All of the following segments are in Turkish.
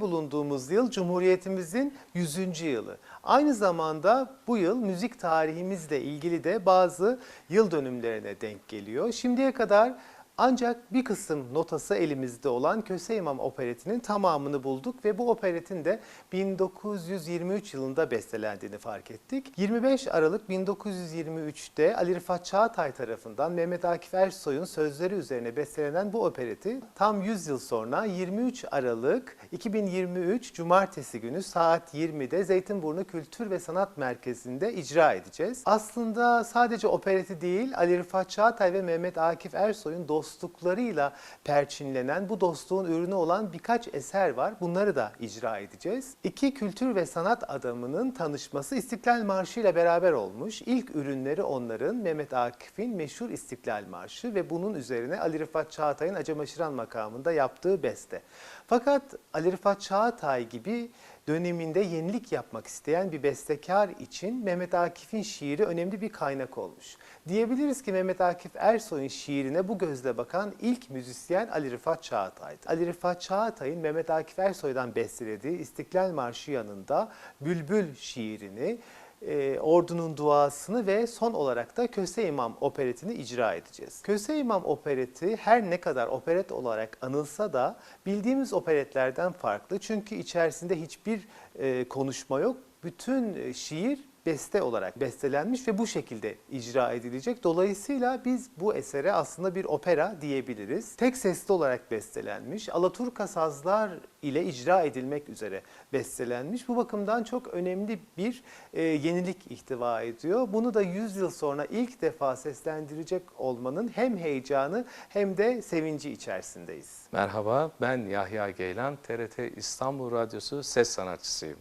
bulunduğumuz yıl Cumhuriyetimizin 100. yılı. Aynı zamanda bu yıl müzik tarihimizle ilgili de bazı yıl dönümlerine denk geliyor. Şimdiye kadar ancak bir kısım notası elimizde olan Köse İmam operetinin tamamını bulduk ve bu operetin de 1923 yılında bestelendiğini fark ettik. 25 Aralık 1923'te Ali Rıfat Çağatay tarafından Mehmet Akif Ersoy'un sözleri üzerine bestelenen bu opereti tam 100 yıl sonra 23 Aralık 2023 Cumartesi günü saat 20'de Zeytinburnu Kültür ve Sanat Merkezi'nde icra edeceğiz. Aslında sadece opereti değil Ali Rıfat Çağatay ve Mehmet Akif Ersoy'un dostluklarıyla perçinlenen bu dostluğun ürünü olan birkaç eser var. Bunları da icra edeceğiz. İki kültür ve sanat adamının tanışması İstiklal Marşı ile beraber olmuş. İlk ürünleri onların Mehmet Akif'in meşhur İstiklal Marşı ve bunun üzerine Ali Rıfat Çağatay'ın Acemaşıran makamında yaptığı beste. Fakat Ali Rıfat Çağatay gibi döneminde yenilik yapmak isteyen bir bestekar için Mehmet Akif'in şiiri önemli bir kaynak olmuş. Diyebiliriz ki Mehmet Akif Ersoy'un şiirine bu gözle bakan ilk müzisyen Ali Rıfat Çağatay'dı. Ali Rıfat Çağatay'ın Mehmet Akif Ersoy'dan bestelediği İstiklal Marşı yanında Bülbül şiirini, e, Ordu'nun duasını ve son olarak da Köse İmam operetini icra edeceğiz. Köse İmam opereti her ne kadar operet olarak anılsa da bildiğimiz operetlerden farklı. Çünkü içerisinde hiçbir e, konuşma yok. Bütün e, şiir beste olarak bestelenmiş ve bu şekilde icra edilecek. Dolayısıyla biz bu esere aslında bir opera diyebiliriz. Tek sesli olarak bestelenmiş. Alaturka sazlar ile icra edilmek üzere bestelenmiş. Bu bakımdan çok önemli bir e, yenilik ihtiva ediyor. Bunu da 100 yıl sonra ilk defa seslendirecek olmanın hem heyecanı hem de sevinci içerisindeyiz. Merhaba, ben Yahya Geylan, TRT İstanbul Radyosu ses sanatçısıyım.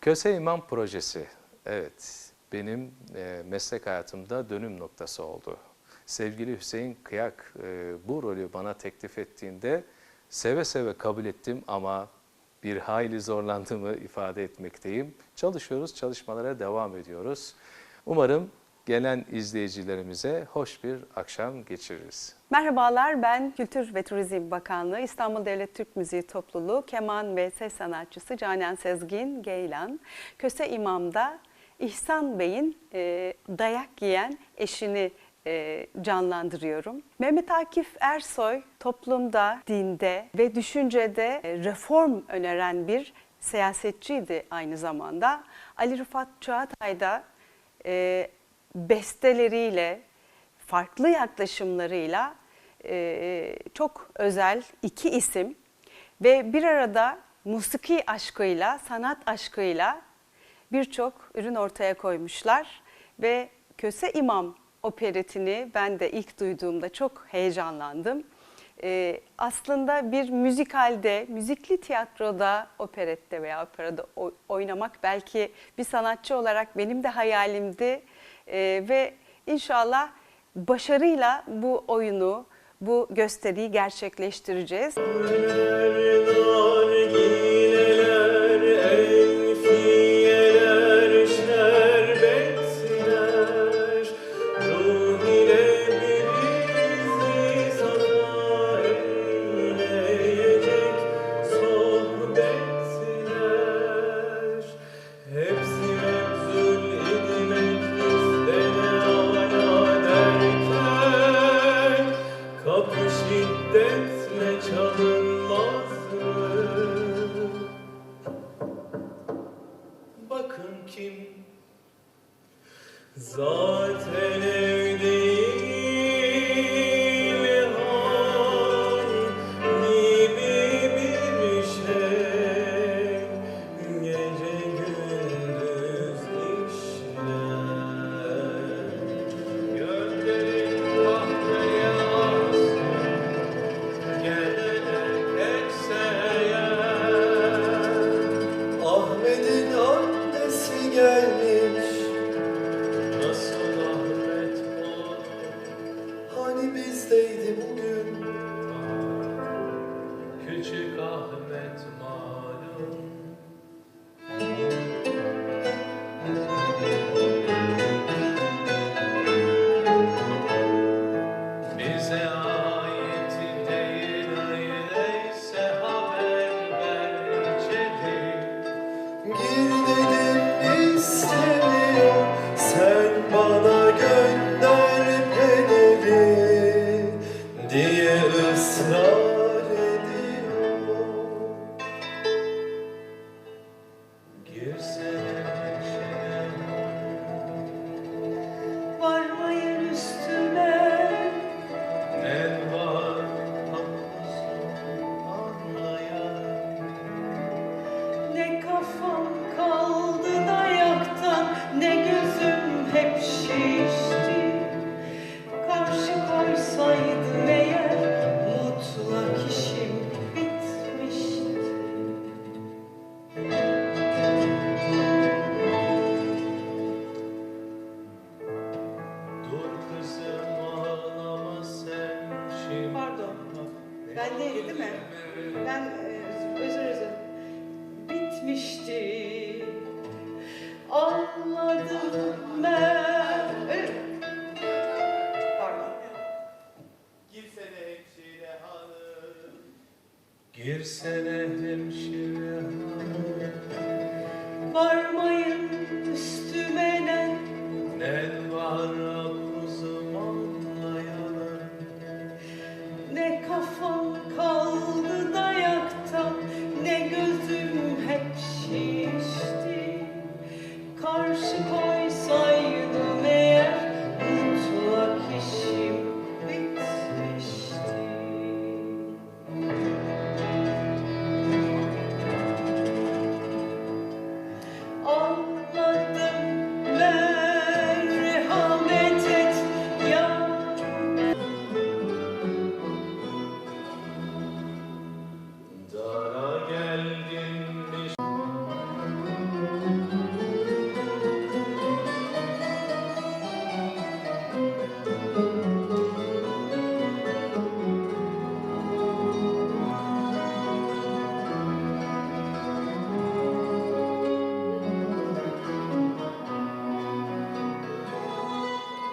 Köse İmam Projesi, evet benim e, meslek hayatımda dönüm noktası oldu. Sevgili Hüseyin Kıyak e, bu rolü bana teklif ettiğinde seve seve kabul ettim ama bir hayli zorlandığımı ifade etmekteyim. Çalışıyoruz, çalışmalara devam ediyoruz. Umarım gelen izleyicilerimize hoş bir akşam geçiririz. Merhabalar ben Kültür ve Turizm Bakanlığı İstanbul Devlet Türk Müziği Topluluğu keman ve ses sanatçısı Canan Sezgin Geylan. Köse İmam'da İhsan Bey'in e, dayak yiyen eşini e, canlandırıyorum. Mehmet Akif Ersoy toplumda, dinde ve düşüncede e, reform öneren bir siyasetçiydi aynı zamanda. Ali Rıfat Çağatay da e, besteleriyle, farklı yaklaşımlarıyla e, çok özel iki isim ve bir arada musiki aşkıyla, sanat aşkıyla birçok ürün ortaya koymuşlar ve Köse İmam operetini ben de ilk duyduğumda çok heyecanlandım. Ee, aslında bir müzikalde, müzikli tiyatroda, operette veya operada oynamak belki bir sanatçı olarak benim de hayalimdi. Ee, ve inşallah başarıyla bu oyunu, bu gösteriyi gerçekleştireceğiz. Nargileler, Zaten evde